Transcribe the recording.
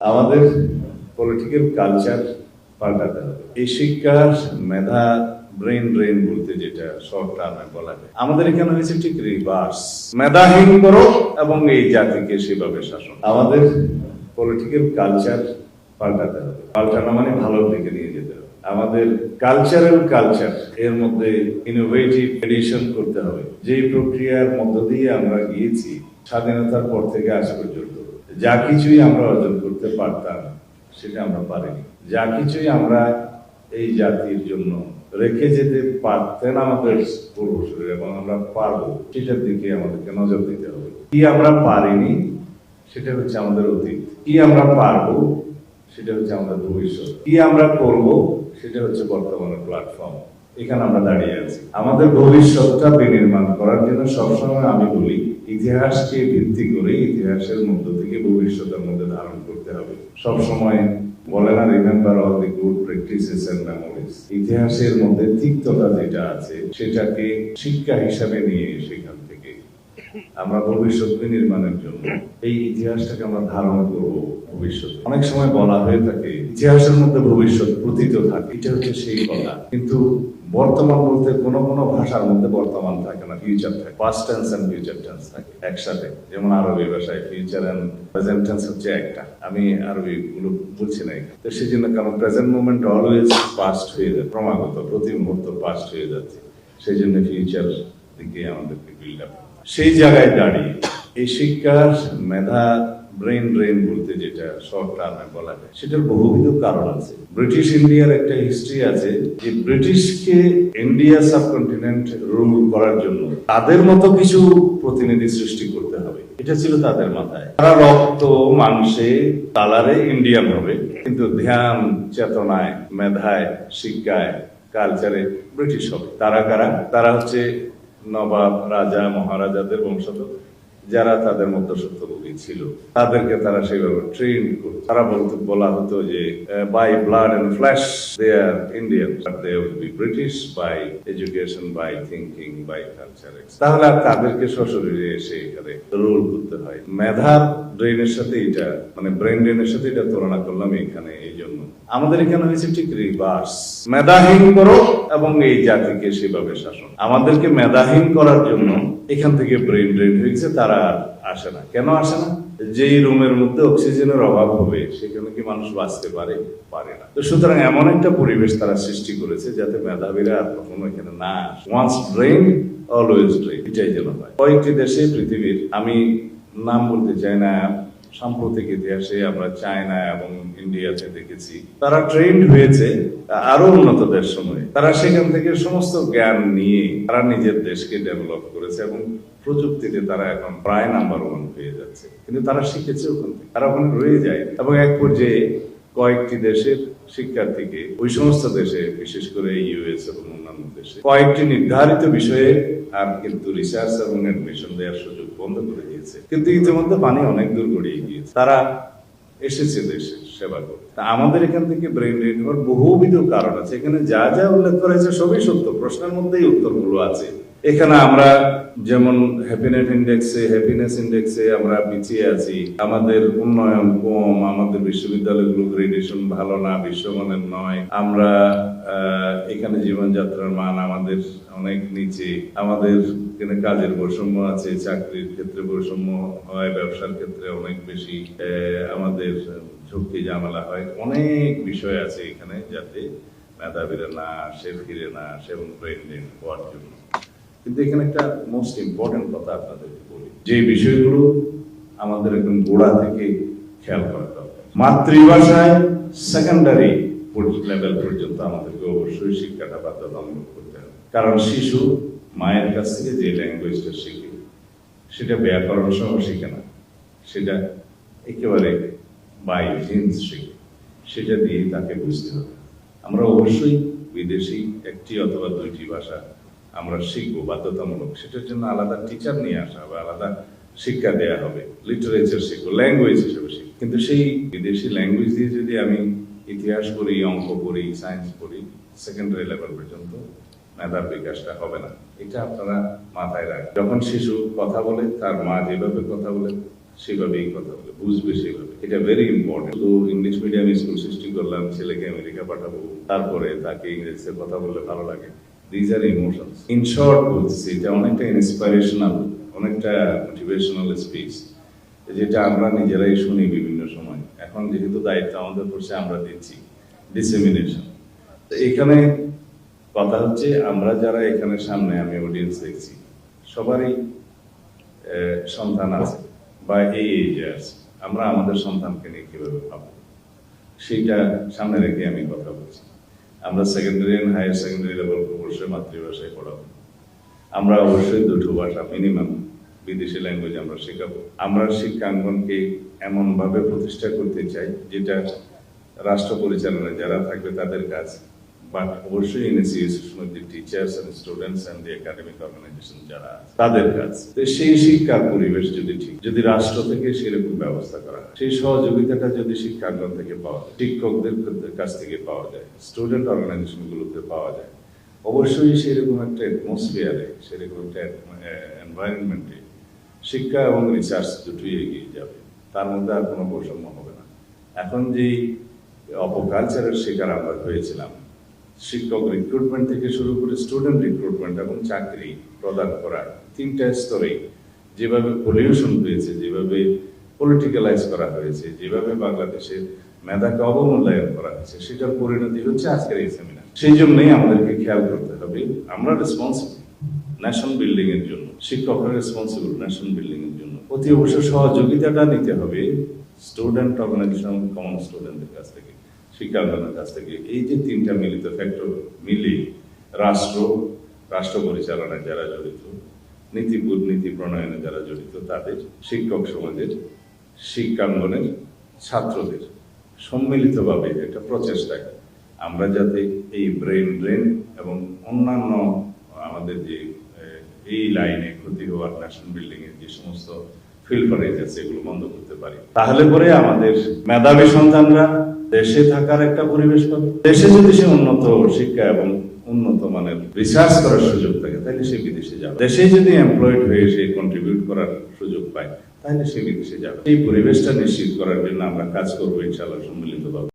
আমাদের political culture পাল্টাতে হবে। এই শিক্ষার মেধা ব্রেন ব্রেন বলতে যেটা শর্ট টার্মে বলা যায়। আমাদের এখানে হয়েছে ঠিক রিভার্স মেধাহীন করো এবং এই জাতিকে সেভাবে শাসন আমাদের পলিটিক্যাল কালচার পাল্টাতে হবে। পাল্টানো মানে ভালোর দিকে নিয়ে যেতে হবে। আমাদের কালচারাল কালচার এর মধ্যে ইনোভেটিভ এডিশন করতে হবে। যে প্রক্রিয়ার মধ্য দিয়ে আমরা গিয়েছি, স্বাধীনতার পর থেকে আজ পর্যন্ত যা কিছুই আমরা অর্জন করতে পারতাম, সেটা আমরা পারিনি। যা কিছুই আমরা এই জাতির জন্য রেখে যেতে পারতেন আমাদের পূর্বসূরি, এবং আমরা পারব, সেটার দিকে আমাদেরকে নজর দিতে হবে। কি আমরা পারিনি, সেটা হচ্ছে আমাদের অতীত। কি আমরা পারব, সেটা হচ্ছে আমাদের ভবিষ্যৎ। কি আমরা করব, সেটা হচ্ছে বর্তমানের প্ল্যাটফর্ম এখানে আমরা দাঁড়িয়ে আছি। আমাদের ভবিষ্যৎটা বিনির্মাণ করার জন্য সবসময় আমি বলি, ইতিহাসকে ভিত্তি করে ইতিহাসের মধ্য থেকে ভবিষ্যতের মধ্যে ধারণ করতে হবে। সবসময় বলে না remember all the good practices and memories ইতিহাসের মধ্যে তিক্ততা যেটা আছে, সেটাকে শিক্ষা হিসাবে নিয়ে সেখান থেকে আমরা ভবিষ্যৎ নির্মাণের জন্য এই ইতিহাসটাকে আমরা ধারণ করব ভবিষ্যৎ অনেক সময় বলা হয়ে থাকে, ইতিহাসের মধ্যে ভবিষ্যৎ প্রতীত থাকে, এটা হচ্ছে সেই কথা। কিন্তু বর্তমান বলতে কোন কোন ভাষার মধ্যে বর্তমান থাকে না ফিউচার থাকে। Past tense and future tense থাকে একসাথে। যেমন আরবি ভাষায় ফিউচার এন্ড প্রেজেন্ট টেন্স হচ্ছে একটা। আমি আরবি গুলো বলছি না তো সেই জন্য কারণ প্রেজেন্ট মোমেন্ট অলওয়েজ পাস্ট হয়ে যায়, ক্রমাগত, প্রতি মুহূর্ত পাস্ট হয়ে যাচ্ছে। সেই জন্য ফিউচার দিকে আমাদেরকে বিল্ড আপ সেই জায়গায় দাঁড়িয়ে এই শিক্ষার মেধা ব্রেন ব্রেন বলতে যেটা শর্ট টার্মে বলা যায়। সেটার বহুবিধ কারণ আছে। ব্রিটিশ ইন্ডিয়ার একটা হিস্ট্রি আছে যে ব্রিটিশকে ইন্ডিয়া সাবকন্টিনেন্ট রুল করার জন্য তাদের মতো কিছু প্রতিনিধি সৃষ্টি করতে হবে। এটা ছিল তাদের মাথায়। তারা রক্ত মাংসে কালারে ইন্ডিয়ান হবে। কিন্তু ধ্যান চেতনায় মেধায় শিক্ষায় কালচারে ব্রিটিশ হবে। তারা কারা? তারা হচ্ছে নবাব রাজা মহারাজাদের বংশধর। যারা তাদের মধ্যে সত্যভোগী ছিল, তাদেরকে তারা সেইভাবে ট্রেন করত। তারা বলতো, বলা হতো যে by blood and flesh they are Indian they will be British by education by thinking by culture তাহলে আর তাদেরকে সশরীরে এসে এখানে রোল করতে হয়। মেধার সাথে এটা মানে ব্রেন ড্রেনের সাথে এটা তুলনা করলাম এখানে এই জন্য। আমাদের এখানে হয়েছে ঠিক রিভার্স মেধাহীন করো এবং এই জাতিকে সেভাবে শাসন। আমাদেরকে মেধাহীন করার জন্য এখান থেকে ব্রেন ড্রেন হয়েছে, তারা আর আসে না। কেন আসে না? যেই রুমের মধ্যে অক্সিজেনের অভাব হবে, সেখানে কি মানুষ বাঁচতে পারে? পারে না। তো সুতরাং এমন একটা পরিবেশ তারা সৃষ্টি করেছে যাতে মেধাবীরা আর কখনো এখানে না ওয়ান্স ব্রেন অলওয়েজ ব্রেন এটাই যেন হয়। কয়েকটি দেশে পৃথিবীর, আমি নাম বলতে চাই না, সাম্প্রতিক ইতিহাসে আমরা চায়না এবং ইন্ডিয়াতে দেখেছি। তারা ট্রেন্ড হয়েছে আরও উন্নত দেশ সময়ে। তারা সেখান থেকে সমস্ত জ্ঞান নিয়ে তারা নিজের দেশকে ডেভেলপ করেছে এবং প্রযুক্তিতে তারা এখন প্রায় নাম্বার ওয়ান হয়ে যাচ্ছে। কিন্তু তারা শিখেছে ওখান থেকে। তারা ওখানে রয়ে যায়। এবং এক পর্যায়ে কয়েকটি দেশের শিক্ষার্থীকে ওই সমস্ত দেশে, বিশেষ করে ইউএস এবং অন্যান্য দেশে কয়েকটি নির্ধারিত বিষয়ে আর কিন্তু রিসার্চ এবং অ্যাডমিশন দেওয়ার সুযোগ বন্ধ করে দিয়েছে। কিন্তু ইতিমধ্যে পানি অনেক দূর গড়িয়ে গিয়েছে। তারা এসেছে দেশে সেবা করতে। আমাদের এখান থেকে ব্রেন ড্রেন হওয়ার বহুবিধ কারণ আছে। এখানে যা যা উল্লেখ করা হয়েছে সবই সত্য। প্রশ্নের মধ্যেই উত্তরগুলো আছে। এখানে আমরা যেমন হ্যাপিনেস ইন্ডেক্সে হ্যাপিনেস ইন্ডেক্সে আমরা পিছিয়ে আছি। আমাদের উন্নয়ন কম, আমাদের বিশ্ববিদ্যালয়গুলো গ্রেডেশন ভালো না, বিশ্বমানের নয়। আমরা এখানে জীবনযাত্রার মান আমাদের অনেক নিচে। আমাদের এখানে কাজের বৈষম্য আছে, চাকরির ক্ষেত্রে বৈষম্য হয়, ব্যবসার ক্ষেত্রে অনেক বেশি। আমাদের ঝুঁকি ঝামেলা হয়। অনেক বিষয় আছে এখানে যাতে মেধাবীরা না আসে ফিরে না আসে এবং ব্রেন হওয়ার জন্য। কিন্তু এখানে একটা মোস্ট ইম্পর্টেন্ট কথা আপনাদেরকে বলি। যে বিষয়গুলো আমাদের একদম গোড়া থেকে খেয়াল করা দরকার। মাতৃভাষায় সেকেন্ডারি লেভেল পর্যন্ত আমাদেরকে অবশ্যই শিক্ষাটা বাধ্যতামূলক করতে হবে। কারণ শিশু মায়ের কাছ থেকে যে ল্যাঙ্গুয়েজটা শিখে, সেটা ব্যাকরণ সহ শিখে না। সেটা একেবারে বাই জিন্স শিখে। সেটা দিয়ে তাকে বুঝতে হবে। আমরা অবশ্যই বিদেশি একটি অথবা দুইটি ভাষা আমরা শিখব বাধ্যতামূলক। সেটার জন্য আলাদা টিচার নিয়ে আসা হবে, আলাদা শিক্ষা দেয়া হবে লিটারেচার শিখব ল্যাঙ্গুয়েজ হিসেবে শিখব। কিন্তু সেই বিদেশি ল্যাঙ্গুয়েজ দিয়ে যদি আমি ইতিহাস পড়ি, অঙ্ক পড়ি সায়েন্স পড়ি সেকেন্ডারি লেভেল পর্যন্ত মেধার বিকাশটা হবে না। এটা আপনারা মাথায় রাখবেন। যখন শিশু কথা বলে, তার মা যেভাবে কথা বলে, সেভাবেই কথা বলে, বুঝবে সেভাবে। এটা ভেরি ইম্পর্টেন্ট তো ইংলিশ মিডিয়াম স্কুল সৃষ্টি করলাম, ছেলেকে আমেরিকা পাঠাবো, তারপরে তাকে ইংরেজিতে কথা বললে ভালো লাগে। These are emotions in short বলতেছি এটা অনেকটা ইন্সপিরেশনাল অনেকটা মোটিভেশনাল স্পিচ যেটা আমরা নিজেরাই শুনি বিভিন্ন সময়। এখন যেহেতু দায়িত্ব আমাদের পড়ছে, আমরা দিচ্ছি। ডিসেমিনেশন তো এখানে কথা হচ্ছে, আমরা যারা এখানে সামনে, আমি অডিয়েন্স দেখছি, সবারই সন্তান আছে, বা এই এজে আছে। আমরা আমাদের সন্তানকে নিয়ে কীভাবে ভাববো? সেইটা সামনে রেখে আমি কথা বলছি। আমরা secondary and higher secondary level অবশ্যই মাতৃভাষায় পড়াবো। আমরা অবশ্যই দুটো ভাষা মিনিমাম বিদেশি ল্যাঙ্গুয়েজ আমরা শেখাবো। আমরা শিক্ষাঙ্গনকে এমনভাবে প্রতিষ্ঠা করতে চাই, যেটা রাষ্ট্র পরিচালনায় যারা থাকবে তাদের কাজ বাট অবশ্যই institution of the teachers and students and the academic organisation যারা তাদের কাজ তো সেই শিক্ষার পরিবেশ যদি ঠিক, যদি রাষ্ট্র থেকে সেরকম ব্যবস্থা করা হয়, সেই সহযোগিতাটা যদি শিক্ষাঙ্গন থেকে পাওয়া যায়, শিক্ষকদের কাছ থেকে পাওয়া যায় স্টুডেন্ট অর্গানাইজেশন গুলোতে পাওয়া যায়, অবশ্যই সেরকম একটা অ্যাটমসফিয়ারে সেরকম একটা এনভায়রনমেন্টে শিক্ষা এবং রিসার্চ দুটোই এগিয়ে যাবে। তার মধ্যে আর কোনো বৈষম্য হবে না। এখন যেই অপকালচারের শিকার আমরা হয়েছিলাম শিক্ষক রিক্রুটমেন্ট থেকে শুরু করে স্টুডেন্ট রিক্রুটমেন্ট এবং চাকরি প্রদান করা তিনটা স্তরে যেভাবে পলিউশন হয়েছে, যেভাবে পলিটিক্যালাইজ করা হয়েছে, যেভাবে বাংলাদেশের মেধাকে অবমূল্যায়ন করা হয়েছে, সেটার পরিণতি হচ্ছে আজকের এই সেমিনার সেই জন্যই আমাদেরকে খেয়াল করতে হবে, আমরা রেসপন্সিবল ন্যাশন বিল্ডিং এর জন্য, শিক্ষকরা রেসপন্সিবল ন্যাশন বিল্ডিং এর জন্য। অতি অবশ্য সহযোগিতাটা নিতে হবে স্টুডেন্ট অর্গানাইজেশন কমন স্টুডেন্টদের কাছ থেকে। শিক্ষাঙ্গনের কাছ থেকে। এই যে তিনটা মিলিত ফ্যাক্টর মিলে রাষ্ট্র রাষ্ট্র পরিচালনায় যারা জড়িত, নীতি নীতি প্রণয়নে যারা জড়িত, তাদের শিক্ষক সমাজের, শিক্ষাঙ্গনের ছাত্রদের সম্মিলিতভাবে একটা প্রচেষ্টায় আমরা যাতে এই ব্রেন ড্রেন এবং অন্যান্য আমাদের যে এই লাইনে ক্ষতি হওয়ার ন্যাশন বিল্ডিং এর যে সমস্ত ফিল্ড আছে, এগুলো বন্ধ করতে পারি। তাহলে পরে আমাদের মেধাবী সন্তানরা দেশে থাকার একটা পরিবেশ পাবে। দেশে যদি সে উন্নত শিক্ষা এবং উন্নত মানের রিসার্চ করার সুযোগ থাকে, তাহলে সে বিদেশে যাবে। দেশে যদি এমপ্লয়েড হয়ে সে কন্ট্রিবিউট করার সুযোগ পায়, তাহলে সে বিদেশে যাবে। এই পরিবেশটা নিশ্চিত করার জন্য আমরা কাজ করব, ইনশাআল্লাহ সম্মিলিতভাবে।